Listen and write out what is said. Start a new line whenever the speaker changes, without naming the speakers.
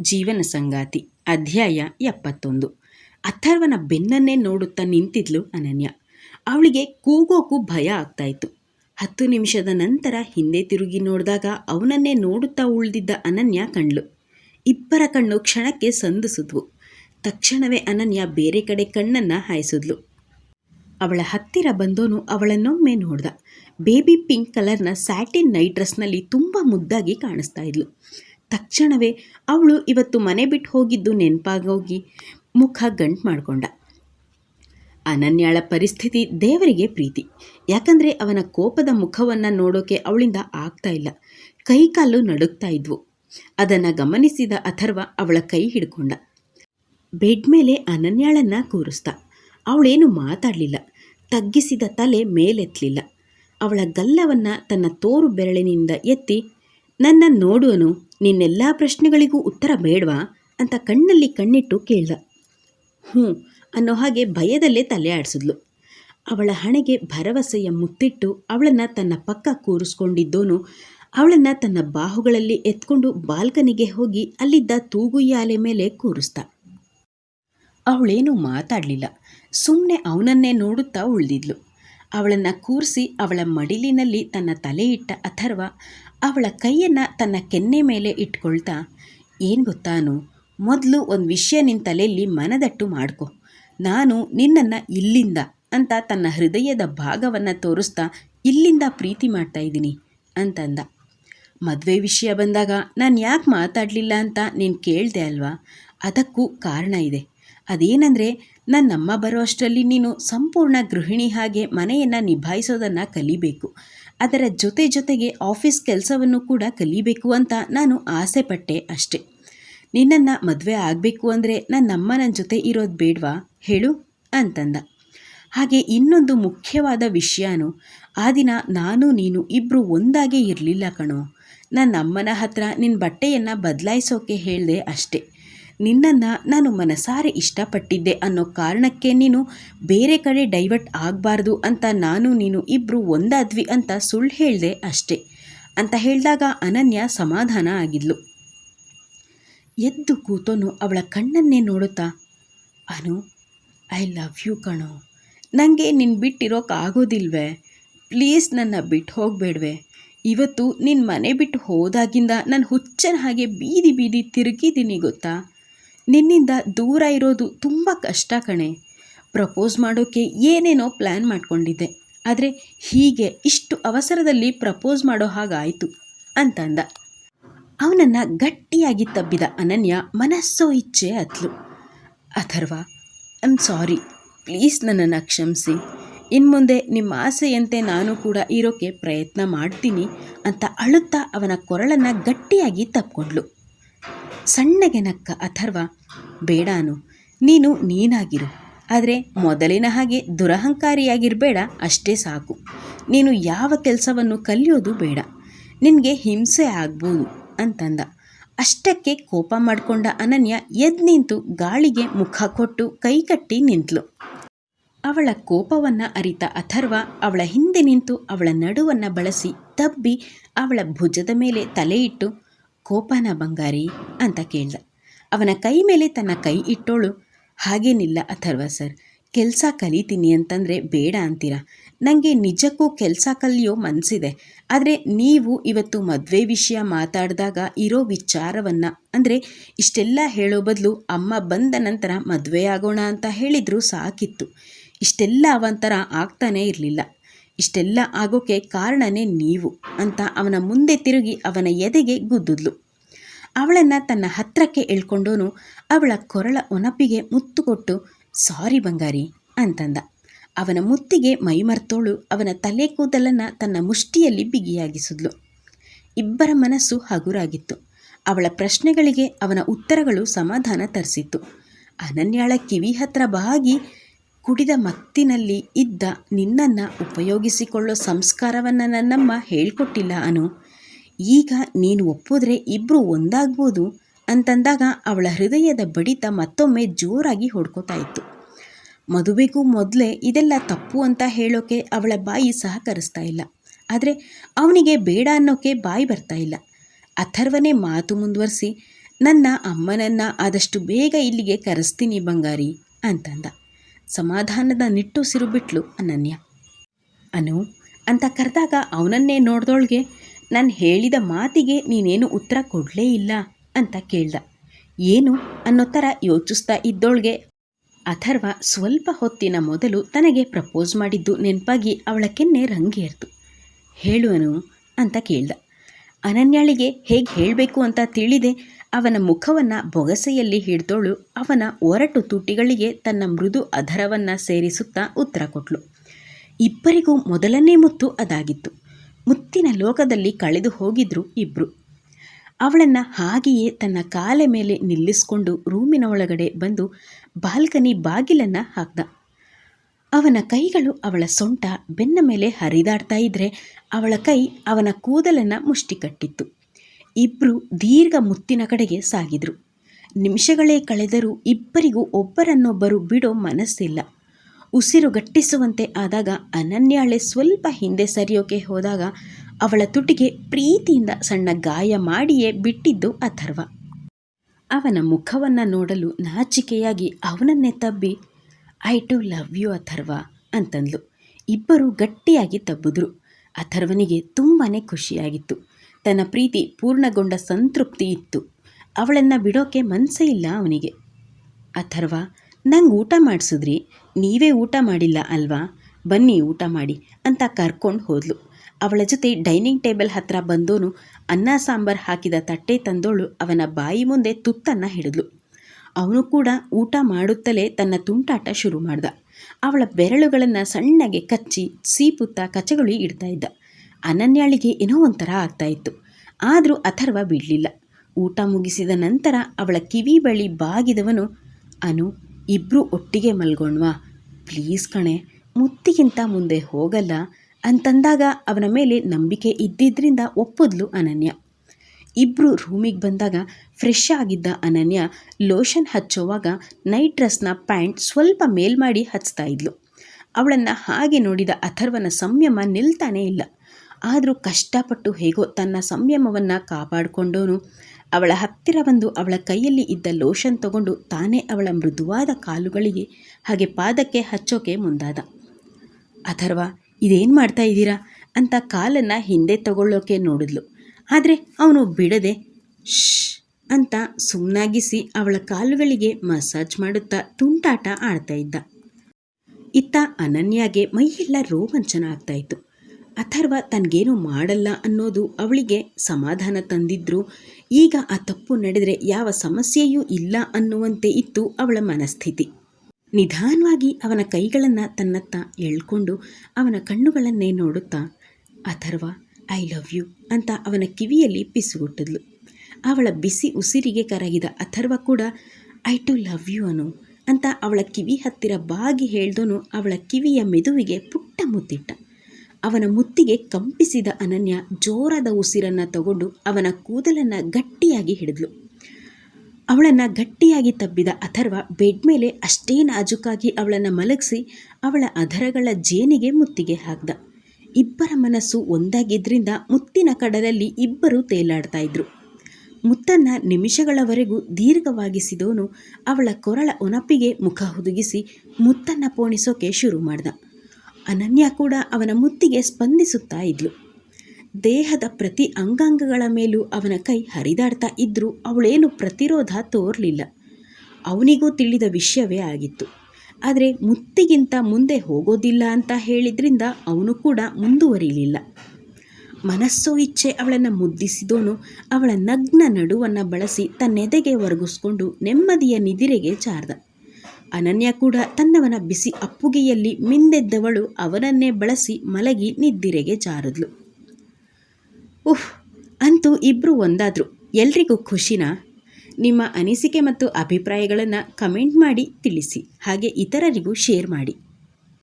ಜೀವನ ಸಂಗಾತಿ, ಅಧ್ಯಾಯ ಎಪ್ಪತ್ತೊಂದು. ಅಥರ್ವನ ಬೆನ್ನನ್ನೇ ನೋಡುತ್ತಾ ನಿಂತಿದ್ಲು ಅನನ್ಯ. ಅವಳಿಗೆ ಕೂಗೋಕು ಭಯ ಆಗ್ತಾಯಿತ್ತು. ಹತ್ತು ನಿಮಿಷದ ನಂತರ ಹಿಂದೆ ತಿರುಗಿ ನೋಡಿದಾಗ ಅವನನ್ನೇ ನೋಡುತ್ತಾ ಉಳಿದಿದ್ದ ಅನನ್ಯ ಕಣ್ಳು. ಇಬ್ಬರ ಕಣ್ಣು ಕ್ಷಣಕ್ಕೆ ಸಂದಿಸಿದ್ವು. ತಕ್ಷಣವೇ ಅನನ್ಯ ಬೇರೆ ಕಡೆ ಕಣ್ಣನ್ನು ಹಾಯಿಸಿದ್ಲು. ಅವಳ ಹತ್ತಿರ ಬಂದೋನು ಅವಳನ್ನೊಮ್ಮೆ ನೋಡ್ದ. ಬೇಬಿ ಪಿಂಕ್ ಕಲರ್ನ ಸ್ಯಾಟಿನ್ ನೈಟ್ ಡ್ರೆಸ್ನಲ್ಲಿ ತುಂಬ ಮುದ್ದಾಗಿ ಕಾಣಿಸ್ತಾ ಇದ್ಲು. ತಕ್ಷಣವೇ ಅವಳು ಇವತ್ತು ಮನೆ ಬಿಟ್ಟು ಹೋಗಿದ್ದು ನೆನಪಾಗೋಗಿ ಮುಖ ಗಂಟು ಮಾಡಿಕೊಂಡ. ಅನನ್ಯಾಳ ಪರಿಸ್ಥಿತಿ ದೇವರಿಗೆ ಪ್ರೀತಿ. ಯಾಕಂದರೆ ಅವನ ಕೋಪದ ಮುಖವನ್ನು ನೋಡೋಕೆ ಅವಳಿಂದ ಆಗ್ತಾ ಇಲ್ಲ. ಕೈಕಾಲು ನಡುಗ್ತಾ ಇದ್ವು. ಅದನ್ನು ಗಮನಿಸಿದ ಅಥರ್ವ ಅವಳ ಕೈ ಹಿಡ್ಕೊಂಡ. ಬೆಡ್ ಮೇಲೆ ಅನನ್ಯಾಳನ್ನು ಕೂರಿಸ್ದ. ಅವಳೇನು ಮಾತಾಡಲಿಲ್ಲ. ತಗ್ಗಿಸಿದ ತಲೆ ಮೇಲೆತ್ತಲಿಲ್ಲ ಅವಳ ಗಲ್ಲವನ್ನು ತನ್ನ ತೋರು ಬೆರಳಿನಿಂದ ಎತ್ತಿ ನನ್ನ ನೋಡುವನು, ನಿನ್ನೆಲ್ಲ ಪ್ರಶ್ನೆಗಳಿಗೂ ಉತ್ತರ ಬೇಡವಾ? ಅಂತ ಕಣ್ಣಲ್ಲಿ ಕಣ್ಣಿಟ್ಟು ಕೇಳ್ದ. ಹ್ಞೂ ಅನ್ನೋ ಹಾಗೆ ಭಯದಲ್ಲೇ ತಲೆ ಆಡಿಸಿದ್ಲು. ಅವಳ ಹಣೆಗೆ ಭರವಸೆಯ ಮುತ್ತಿಟ್ಟು ಅವಳನ್ನು ತನ್ನ ಪಕ್ಕ ಕೂರಿಸ್ಕೊಂಡಿದ್ದೋನು, ಅವಳನ್ನು ತನ್ನ ಬಾಹುಗಳಲ್ಲಿ ಎತ್ಕೊಂಡು ಬಾಲ್ಕನಿಗೆ ಹೋಗಿ ಅಲ್ಲಿದ್ದ ತೂಗುಯ್ಯಾಲೆ ಮೇಲೆ ಕೂರಿಸ್ದ. ಅವಳೇನು ಮಾತಾಡಲಿಲ್ಲ. ಸುಮ್ಮನೆ ಅವನನ್ನೇ ನೋಡುತ್ತಾ ಉಳಿದಿದ್ಲು. ಅವಳನ್ನು ಕೂರಿಸಿ ಅವಳ ಮಡಿಲಿನಲ್ಲಿ ತನ್ನ ತಲೆ ಇಟ್ಟ ಅಥರ್ವ ಅವಳ ಕೈಯನ್ನು ತನ್ನ ಕೆನ್ನೆ ಮೇಲೆ ಇಟ್ಕೊಳ್ತಾ, ಏನು ಗೊತ್ತಾನು ಮೊದಲು ಒಂದು ವಿಷಯ ನಿನ್ನ ತಲೆಯಲ್ಲಿ ಮನದಟ್ಟು ಮಾಡ್ಕೊ. ನಾನು ನಿನ್ನನ್ನು ಇಲ್ಲಿಂದ ಅಂತ ತನ್ನ ಹೃದಯದ ಭಾಗವನ್ನು ತೋರಿಸ್ತಾ, ಇಲ್ಲಿಂದ ಪ್ರೀತಿ ಮಾಡ್ತಾ ಇದ್ದೀನಿ ಅಂತಂದ. ಮದುವೆ ವಿಷಯ ಬಂದಾಗ, ನಾನು ಯಾಕೆ ಮಾತಾಡಲಿಲ್ಲ ಅಂತ ನೀನು ಕೇಳಿದೆ ಅಲ್ವಾ? ಅದಕ್ಕೂ ಕಾರಣ ಇದೆ. ಅದೇನಂದರೆ ನನ್ನಮ್ಮ ಬರೋ ಅಷ್ಟರಲ್ಲಿ ನೀನು ಸಂಪೂರ್ಣ ಗೃಹಿಣಿ ಹಾಗೆ ಮನೆಯನ್ನು ನಿಭಾಯಿಸೋದನ್ನು ಕಲಿಬೇಕು. ಅದರ ಜೊತೆ ಜೊತೆಗೆ ಆಫೀಸ್ ಕೆಲಸವನ್ನು ಕೂಡ ಕಲಿಬೇಕು ಅಂತ ನಾನು ಆಸೆ ಪಟ್ಟೆ ಅಷ್ಟೆ. ನಿನ್ನನ್ನು ಮದುವೆ ಆಗಬೇಕು ಅಂದರೆ ನನ್ನಮ್ಮ ನನ್ನ ಜೊತೆ ಇರೋದು ಬೇಡವಾ? ಹೇಳು ಅಂತಂದ. ಹಾಗೆ ಇನ್ನೊಂದು ಮುಖ್ಯವಾದ ವಿಷಯನೂ, ಆ ದಿನ ನಾನು ನೀನು ಇಬ್ಬರು ಒಂದಾಗೇ ಇರಲಿಲ್ಲ ಕಣೋ. ನನ್ನ ಅಮ್ಮನ ಹತ್ರ ನಿನ್ನ ಬಟ್ಟೆಯನ್ನು ಬದಲಾಯಿಸೋಕೆ ಹೇಳಿದೆ ಅಷ್ಟೆ. ನಿನ್ನನ್ನು ನಾನು ಮನಸಾರೆ ಇಷ್ಟಪಟ್ಟಿದ್ದೆ ಅನ್ನೋ ಕಾರಣಕ್ಕೆ ನೀನು ಬೇರೆ ಕಡೆ ಡೈವರ್ಟ್ ಆಗಬಾರ್ದು ಅಂತ ನಾನು, ನೀನು ಇಬ್ಬರು ಒಂದಾದ್ವಿ ಅಂತ ಸುಳ್ಳು ಹೇಳಿದೆ ಅಷ್ಟೆ ಅಂತ ಹೇಳಿದಾಗ ಅನನ್ಯ ಸಮಾಧಾನ ಆಗಿದ್ಲು. ಎದ್ದು ಕೂತೋನು ಅವಳ ಕಣ್ಣನ್ನೇ ನೋಡುತ್ತಾ, ಅನು, ಐ ಲವ್ ಯು ಕಣೋ ನನಗೆ ನಿನ್ನ ಬಿಟ್ಟಿರೋಕ್ಕಾಗೋದಿಲ್ವೇ ಪ್ಲೀಸ್ ನನ್ನ ಬಿಟ್ಟು ಹೋಗಬೇಡ್ವೆ. ಇವತ್ತು ನಿನ್ನ ಮನೆ ಬಿಟ್ಟು ಹೋದಾಗಿಂದ ನಾನು ಹುಚ್ಚನ ಹಾಗೆ ಬೀದಿ ಬೀದಿ ತಿರುಗಿದ್ದೀನಿ ಗೊತ್ತಾ? ನಿನ್ನಿಂದ ದೂರ ಇರೋದು ತುಂಬ ಕಷ್ಟ ಕಣೆ. ಪ್ರಪೋಸ್ ಮಾಡೋಕ್ಕೆ ಏನೇನೋ ಪ್ಲ್ಯಾನ್ ಮಾಡ್ಕೊಂಡಿದ್ದೆ. ಆದರೆ ಹೀಗೆ ಇಷ್ಟು ಅವಸರದಲ್ಲಿ ಪ್ರಪೋಸ್ ಮಾಡೋ ಹಾಗಾಯಿತು ಅಂತಂದ. ಅವನನ್ನು ಗಟ್ಟಿಯಾಗಿ ತಬ್ಬಿದ ಅನನ್ಯ ಮನಸ್ಸೋ ಇಚ್ಛೆ ಅತ್ಲು ಅಥರ್ವ ಐಮ್ ಸಾರಿ ಪ್ಲೀಸ್ ನನ್ನನ್ನು ಕ್ಷಮಿಸಿ. ಇನ್ನು ಮುಂದೆ ನಿಮ್ಮ ಆಸೆಯಂತೆ ನಾನು ಕೂಡ ಇರೋಕ್ಕೆ ಪ್ರಯತ್ನ ಮಾಡ್ತೀನಿ ಅಂತ ಅಳುತ್ತಾ ಅವನ ಕೊರಳನ್ನು ಗಟ್ಟಿಯಾಗಿ ತಪ್ಕೊಂಡ್ಳು ಸಣ್ಣಗೆ ನಕ್ಕ ಅಥರ್ವ, ಬೇಡಾನು, ನೀನು ನೀನಾಗಿರು. ಆದರೆ ಮೊದಲಿನ ಹಾಗೆ ದುರಹಂಕಾರಿಯಾಗಿರಬೇಡ ಅಷ್ಟೇ ಸಾಕು. ನೀನು ಯಾವ ಕೆಲಸವನ್ನು ಕಲಿಯೋದು ಬೇಡ. ನಿನಗೆ ಹಿಂಸೆ ಆಗ್ಬೋದು ಅಂತಂದ. ಅಷ್ಟಕ್ಕೆ ಕೋಪ ಮಾಡಿಕೊಂಡ ಅನನ್ಯ ಎದ್ದು ನಿಂತು ಗಾಳಿಗೆ ಮುಖ ಕೊಟ್ಟು ಕೈಕಟ್ಟಿ ನಿಂತಳು ಅವಳ ಕೋಪವನ್ನು ಅರಿತ ಅಥರ್ವ ಅವಳ ಹಿಂದೆ ನಿಂತು ಅವಳ ನಡುವನ್ನು ಬಳಸಿ ತಬ್ಬಿ ಅವಳ ಭುಜದ ಮೇಲೆ ತಲೆಯಿಟ್ಟು ಕೋಪನ ಬಂಗಾರಿ ಅಂತ ಕೇಳ್ದ. ಅವನ ಕೈ ಮೇಲೆ ತನ್ನ ಕೈ ಇಟ್ಟೋಳು ಹಾಗೇನಿಲ್ಲ ಅಥರ್ವ ಸರ್, ಕೆಲಸ ಕಲಿತೀನಿ ಅಂತಂದರೆ ಬೇಡ ಅಂತೀರಾ? ನನಗೆ ನಿಜಕ್ಕೂ ಕೆಲಸ ಕಲಿಯೋ ಮನಸ್ಸಿದೆ ಆದರೆ ನೀವು ಇವತ್ತು ಮದುವೆ ವಿಷಯ ಮಾತಾಡಿದಾಗ ಇರೋ ವಿಚಾರವನ್ನು, ಅಂದರೆ ಇಷ್ಟೆಲ್ಲ ಹೇಳೋ ಬದಲು ಅಮ್ಮ ಬಂದ ನಂತರ ಮದುವೆ ಆಗೋಣ ಅಂತ ಹೇಳಿದರೂ ಸಾಕಿತ್ತು. ಇಷ್ಟೆಲ್ಲ ಅವಂತರ ಆಗ್ತಾನೇ ಇರಲಿಲ್ಲ. ಇಷ್ಟೆಲ್ಲ ಆಗೋಕೆ ಕಾರಣನೇ ನೀವು ಅಂತ ಅವನ ಮುಂದೆ ತಿರುಗಿ ಅವನ ಎದೆಗೆ ಗುದ್ದುದ್ಲು. ಅವಳನ್ನು ತನ್ನ ಹತ್ರಕ್ಕೆ ಎಳ್ಕೊಂಡೋನು ಅವಳ ಕೊರಳ ಒನಪಿಗೆ ಮುತ್ತು ಕೊಟ್ಟು ಸಾರಿ ಬಂಗಾರಿ ಅಂತಂದ. ಅವನ ಮುತ್ತಿಗೆ ಮೈಮರ್ತೋಳು ಅವನ ತಲೆ ಕೂದಲನ್ನು ತನ್ನ ಮುಷ್ಟಿಯಲ್ಲಿ ಬಿಗಿಯಾಗಿಸಿದ್ಲು. ಇಬ್ಬರ ಮನಸ್ಸು ಹಗುರಾಗಿತ್ತು. ಅವಳ ಪ್ರಶ್ನೆಗಳಿಗೆ ಅವನ ಉತ್ತರಗಳು ಸಮಾಧಾನ ತರಿಸಿತ್ತು. ಅನನ್ಯಾಳ ಕಿವಿ ಹತ್ರ ಬಾಗಿ ಕುಡಿದ ಮತ್ತಿನಲ್ಲಿ ಇದ್ದ ನಿನ್ನನ್ನು ಉಪಯೋಗಿಸಿಕೊಳ್ಳೋ ಸಂಸ್ಕಾರವನ್ನು ನನ್ನಮ್ಮ ಹೇಳಿಕೊಟ್ಟಿಲ್ಲ ಅನು. ಈಗ ನೀನು ಒಪ್ಪಿದ್ರೆ ಇಬ್ಬರು ಒಂದಾಗ್ಬೋದು ಅಂತಂದಾಗ ಅವಳ ಹೃದಯದ ಬಡಿತ ಮತ್ತೊಮ್ಮೆ ಜೋರಾಗಿ ಹೊಡ್ಕೋತಾ ಇತ್ತು ಮದುವೆಗೂ ಮೊದಲೇ ಇದೆಲ್ಲ ತಪ್ಪು ಅಂತ ಹೇಳೋಕೆ ಅವಳ ಬಾಯಿ ಸಹಕರಿಸ್ತಾ ಇಲ್ಲ. ಆದರೆ ಅವನಿಗೆ ಬೇಡ ಅನ್ನೋಕೆ ಬಾಯಿ ಬರ್ತಾ ಇಲ್ಲ. ಅಥರ್ವನೇ ಮಾತು ಮುಂದುವರಿಸಿ, ನನ್ನ ಅಮ್ಮನನ್ನು ಆದಷ್ಟು ಬೇಗ ಇಲ್ಲಿಗೆ ಕರೆಸ್ತೀನಿ ಬಂಗಾರಿ ಅಂತಂದ. ಸಮಾಧಾನದ ನಿಟ್ಟುಸಿರು ಬಿಟ್ಲು ಅನನ್ಯ. ಅನು, ಅಂತ ಕರೆದಾಗ ಅವನನ್ನೇ ನೋಡ್ದೋಳ್ಗೆ, ನಾನು ಹೇಳಿದ ಮಾತಿಗೆ ನೀನೇನು ಉತ್ತರ ಕೊಡಲೇ ಇಲ್ಲ ಅಂತ ಕೇಳ್ದ. ಏನು? ಅನ್ನೋ ಥರ ಯೋಚಿಸ್ತಾ ಇದ್ದೋಳ್ಗೆ. ಅಥರ್ವ ಸ್ವಲ್ಪ ಹೊತ್ತಿನ ಮೊದಲು ತನಗೆ ಪ್ರಪೋಸ್ ಮಾಡಿದ್ದು ನೆನಪಾಗಿ ಅವಳ ಕೆನ್ನೆ ರಂಗೇರ್ತು. ಹೇಳು ಅನು, ಅಂತ ಕೇಳ್ದ. ಅನನ್ಯಾಳಿಗೆ ಹೇಗೆ ಹೇಳಬೇಕು ಅಂತ ತಿಳಿದೆ ಅವನ ಮುಖವನ್ನು ಬೊಗಸೆಯಲ್ಲಿ ಹಿಡ್ದೋಳು ಅವನ ಒರಟು ತುಟಿಗಳಿಗೆ ತನ್ನ ಮೃದು ಅಧರವನ್ನು ಸೇರಿಸುತ್ತಾ ಉತ್ತರ ಕೊಟ್ಲು. ಇಬ್ಬರಿಗೂ ಮೊದಲನೇ ಮುತ್ತು ಅದಾಗಿತ್ತು. ಮುತ್ತಿನ ಲೋಕದಲ್ಲಿ ಕಳೆದು ಹೋಗಿದ್ರು ಇಬ್ಬರು ಅವಳನ್ನು ಹಾಗೆಯೇ ತನ್ನ ಕಾಲೆ ಮೇಲೆ ನಿಲ್ಲಿಸ್ಕೊಂಡು ರೂಮಿನ ಒಳಗಡೆ ಬಂದು ಬಾಲ್ಕನಿ ಬಾಗಿಲನ್ನು ಹಾಕ್ದ. ಅವನ ಕೈಗಳು ಅವಳ ಸೊಂಟ ಬೆನ್ನ ಮೇಲೆ ಹರಿದಾಡ್ತಾ ಇದ್ರೆ ಅವಳ ಕೈ ಅವನ ಕೂದಲನ್ನು ಮುಷ್ಟಿ ಕಟ್ಟಿತ್ತು ಇಬ್ಬರು ದೀರ್ಘ ಮುತ್ತಿನ ಕಡೆಗೆ ಸಾಗಿದ್ರು. ನಿಮಿಷಗಳೇ ಕಳೆದರೂ ಇಬ್ಬರಿಗೂ ಒಬ್ಬರನ್ನೊಬ್ಬರು ಬಿಡೋ ಮನಸ್ಸಿಲ್ಲ. ಉಸಿರು ಗಟ್ಟಿಸುವಂತೆ ಆದಾಗ ಅನನ್ಯಾಳೆ ಸ್ವಲ್ಪ ಹಿಂದೆ ಸರಿಯೋಕೆ ಹೋದಾಗ ಅವಳ ತುಟಿಗೆ ಪ್ರೀತಿಯಿಂದ ಸಣ್ಣ ಗಾಯ ಮಾಡಿಯೇ ಬಿಟ್ಟಿದ್ದು ಅಥರ್ವ. ಅವನ ಮುಖವನ್ನು ನೋಡಲು ನಾಚಿಕೆಯಾಗಿ ಅವನನ್ನೇ ತಬ್ಬಿ I too love you Atharva ಅಂತಂದ್ಲು. ಇಬ್ಬರು ಗಟ್ಟಿಯಾಗಿ ತಬ್ಬಿದ್ರು. ಅಥರ್ವನಿಗೆ ತುಂಬಾ ಖುಷಿಯಾಗಿತ್ತು. ತನ್ನ ಪ್ರೀತಿ ಪೂರ್ಣಗೊಂಡ ಸಂತೃಪ್ತಿ ಇತ್ತು. ಅವಳನ್ನು ಬಿಡೋಕೆ ಮನಸ್ಸೇ ಇಲ್ಲ ಅವನಿಗೆ. ಅಥರ್ವ, ನಂಗೆ ಊಟ ಮಾಡಿಸಿದ್ರಿ? ನೀವೇ ಊಟ ಮಾಡಿಲ್ಲ ಅಲ್ವಾ? ಬನ್ನಿ ಊಟ ಮಾಡಿ ಅಂತ ಕರ್ಕೊಂಡು ಹೋದ್ಲು. ಅವಳ ಜೊತೆ ಡೈನಿಂಗ್ ಟೇಬಲ್ ಹತ್ರ ಬಂದೋನು ಅನ್ನ ಸಾಂಬಾರು ಹಾಕಿದ ತಟ್ಟೆ ತಂದೋಳು ಅವನ ಬಾಯಿ ಮುಂದೆ ತುತ್ತನ್ನು ಹಿಡಿದ್ಲು. ಅವನು ಕೂಡ ಊಟ ಮಾಡುತ್ತಲೇ ತನ್ನ ತುಂಟಾಟ ಶುರು ಮಾಡ್ದ. ಅವಳ ಬೆರಳುಗಳನ್ನು ಸಣ್ಣಗೆ ಕಚ್ಚಿ ಸೀಪುತ್ತಾ ಕಚಗುಳಿ ಇಡ್ತಾ ಇದ್ದ. ಅನನ್ಯಾಳಿಗೆ ಏನೋ ಒಂಥರ ಆಗ್ತಾ ಇತ್ತು. ಆದರೂ ಅಥರ್ವ ಬಿಡಲಿಲ್ಲ. ಊಟ ಮುಗಿಸಿದ ನಂತರ ಅವಳ ಕಿವಿ ಬಳಿ ಬಾಗಿದವನು, ಅನು ಇಬ್ಬರು ಒಟ್ಟಿಗೆ ಮಲ್ಗೋಣ್ವಾ? ಪ್ಲೀಸ್ ಕಣೆ, ಮುತ್ತಿಗಿಂತ ಮುಂದೆ ಹೋಗಲ್ಲ. ಅಂತಂದಾಗ ಅವನ ಮೇಲೆ ನಂಬಿಕೆ ಇದ್ದಿದ್ದರಿಂದ ಒಪ್ಪದ್ಲು ಅನನ್ಯ. ಇಬ್ಬರು ರೂಮಿಗೆ ಬಂದಾಗ ಫ್ರೆಶ್ ಆಗಿದ್ದ ಅನನ್ಯ ಲೋಷನ್ ಹಚ್ಚೋವಾಗ ನೈಟ್ ಡ್ರೆಸ್ನ ಪ್ಯಾಂಟ್ ಸ್ವಲ್ಪ ಮೇಲ್ಮಾಡಿ ಹಚ್ತಾ ಇದ್ಲು. ಅವಳನ್ನು ಹಾಗೆ ನೋಡಿದ ಅಥರ್ವನ ಸಂಯಮ ನಿಲ್ತಾನೇ ಇಲ್ಲ. ಆದರೂ ಕಷ್ಟಪಟ್ಟು ಹೇಗೋ ತನ್ನ ಸಂಯಮವನ್ನು ಕಾಪಾಡಿಕೊಂಡೋನು. ಅವಳ ಹತ್ತಿರ ಬಂದು ಅವಳ ಕೈಯಲ್ಲಿ ಇದ್ದ ಲೋಷನ್ ತಗೊಂಡು ತಾನೇ ಅವಳ ಮೃದುವಾದ ಕಾಲುಗಳಿಗೆ ಹಾಗೆ ಪಾದಕ್ಕೆ ಹಚ್ಚೋಕೆ ಮುಂದಾದ. ಅಥರ್ವ, ಇದೇನು ಮಾಡ್ತಾ ಇದ್ದೀರಾ? ಅಂತ ಕಾಲನ್ನು ಹಿಂದೆ ತಗೊಳ್ಳೋಕೆ ನೋಡಿದ್ಲು. ಆದರೆ ಅವನು ಬಿಡದೆ ಶ್ ಅಂತ ಸುಮ್ಮನಾಗಿಸಿ ಅವಳ ಕಾಲುಗಳಿಗೆ ಮಸಾಜ್ ಮಾಡುತ್ತಾ ತುಂಟಾಟ ಆಡ್ತಾ ಇದ್ದ. ಇತ್ತ ಅನನ್ಯಾಗೆ ಮೈಯೆಲ್ಲ ರೋಮಾಂಚನ ಆಗ್ತಾಯಿತ್ತು ಅಥರ್ವ ತನಗೇನು ಮಾಡಲ್ಲ ಅನ್ನೋದು ಅವಳಿಗೆ ಸಮಾಧಾನ ತಂದಿದ್ರು. ಈಗ ಆ ತಪ್ಪು ನಡೆದರೆ ಯಾವ ಸಮಸ್ಯೆಯೂ ಇಲ್ಲ ಅನ್ನುವಂತೆ ಇತ್ತು ಅವಳ ಮನಸ್ಥಿತಿ. ನಿಧಾನವಾಗಿ ಅವನ ಕೈಗಳನ್ನು ತನ್ನತ್ತ ಎಳ್ಕೊಂಡು ಅವನ ಕಣ್ಣುಗಳನ್ನೇ ನೋಡುತ್ತಾ, ಅಥರ್ವ ಐ ಲವ್ ಯು ಅಂತ ಅವನ ಕಿವಿಯಲ್ಲಿ ಪಿಸುಗುಟ್ಟಿದ್ಲು. ಅವಳ ಬಿಸಿ ಉಸಿರಿಗೆ ಕರಗಿದ ಅಥರ್ವ ಕೂಡ I too love you Anu ಅಂತ ಅವಳ ಕಿವಿ ಹತ್ತಿರ ಬಾಗಿ ಹೇಳ್ದೋನು ಅವಳ ಕಿವಿಯ ಮೆದುವಿಗೆ ಪುಟ್ಟ ಮುತ್ತಿಟ್ಟ. ಅವನ ಮುತ್ತಿಗೆ ಕಂಪಿಸಿದ ಅನನ್ಯ ಜೋರಾದ ಉಸಿರನ್ನು ತಗೊಂಡು ಅವನ ಕೂದಲನ್ನು ಗಟ್ಟಿಯಾಗಿ ಹಿಡಿದ್ಲು. ಅವಳನ್ನು ಗಟ್ಟಿಯಾಗಿ ತಬ್ಬಿದ ಅಥರ್ವ ಬೆಡ್ ಮೇಲೆ ಅಷ್ಟೇ ನಾಜುಕಾಗಿ ಅವಳನ್ನು ಮಲಗಿಸಿ ಅವಳ ಅಧರಗಳ ಜೇನಿಗೆ ಮುತ್ತಿಗೆ ಹಾಕ್ದ. ಇಬ್ಬರ ಮನಸ್ಸು ಒಂದಾಗಿದ್ದರಿಂದ ಮುತ್ತಿನ ಕಡಲಲ್ಲಿ ಇಬ್ಬರು ತೇಲಾಡ್ತಾ ಇದ್ರು. ಮುತ್ತನ್ನ ನಿಮಿಷಗಳವರೆಗೂ ದೀರ್ಘವಾಗಿಸಿದವನು ಅವಳ ಕೊರಳ ಒನಪಿಗೆ ಮುಖ ಹುದುಗಿಸಿ ಮುತ್ತನ್ನು ಪೋಣಿಸೋಕೆ ಶುರು ಮಾಡ್ದ. ಅನನ್ಯ ಕೂಡ ಅವನ ಮುತ್ತಿಗೆ ಸ್ಪಂದಿಸುತ್ತಾ ಇದ್ಲು. ದೇಹದ ಪ್ರತಿ ಅಂಗಾಂಗಗಳ ಮೇಲೂ ಅವನ ಕೈ ಹರಿದಾಡ್ತಾ ಇದ್ದರೂ ಅವಳೇನು ಪ್ರತಿರೋಧ ತೋರಲಿಲ್ಲ. ಅವನಿಗೂ ತಿಳಿದ ವಿಷಯವೇ ಆಗಿತ್ತು. ಆದರೆ ಮುತ್ತಿಗಿಂತ ಮುಂದೆ ಹೋಗೋದಿಲ್ಲ ಅಂತ ಹೇಳಿದ್ರಿಂದ ಅವನು ಕೂಡ ಮುಂದುವರಿಲಿಲ್ಲ. ಮನಸ್ಸೋ ಇಚ್ಛೆ ಅವಳನ್ನು ಮುದ್ದಿಸಿದೋನು, ಅವಳ ನಗ್ನ ನಡುವನ್ನು ಬಳಸಿ ತನ್ನೆದೆಗೆ ಒರಗಿಸ್ಕೊಂಡು ನೆಮ್ಮದಿಯ ನಿದಿರೆಗೆ ಜಾರ್ದ ಅನನ್ಯ ಕೂಡ ತನ್ನವನ ಬಿಸಿ ಅಪ್ಪುಗೆಯಲ್ಲಿ ಮಿಂದೆದ್ದವಳು ಅವನನ್ನೇ ಬಳಸಿ ಮಲಗಿ ನಿದ್ದಿರೆಗೆ ಜಾರದ್ಲು ಉಹ್ ಅಂತೂ ಇಬ್ಬರು ಒಂದಾದರು. ಎಲ್ರಿಗೂ ಖುಷಿನಾ? ನಿಮ್ಮ ಅನಿಸಿಕೆ ಮತ್ತು ಅಭಿಪ್ರಾಯಗಳನ್ನು ಕಮೆಂಟ್ ಮಾಡಿ ತಿಳಿಸಿ. ಹಾಗೆ ಇತರರಿಗೂ ಶೇರ್ ಮಾಡಿ.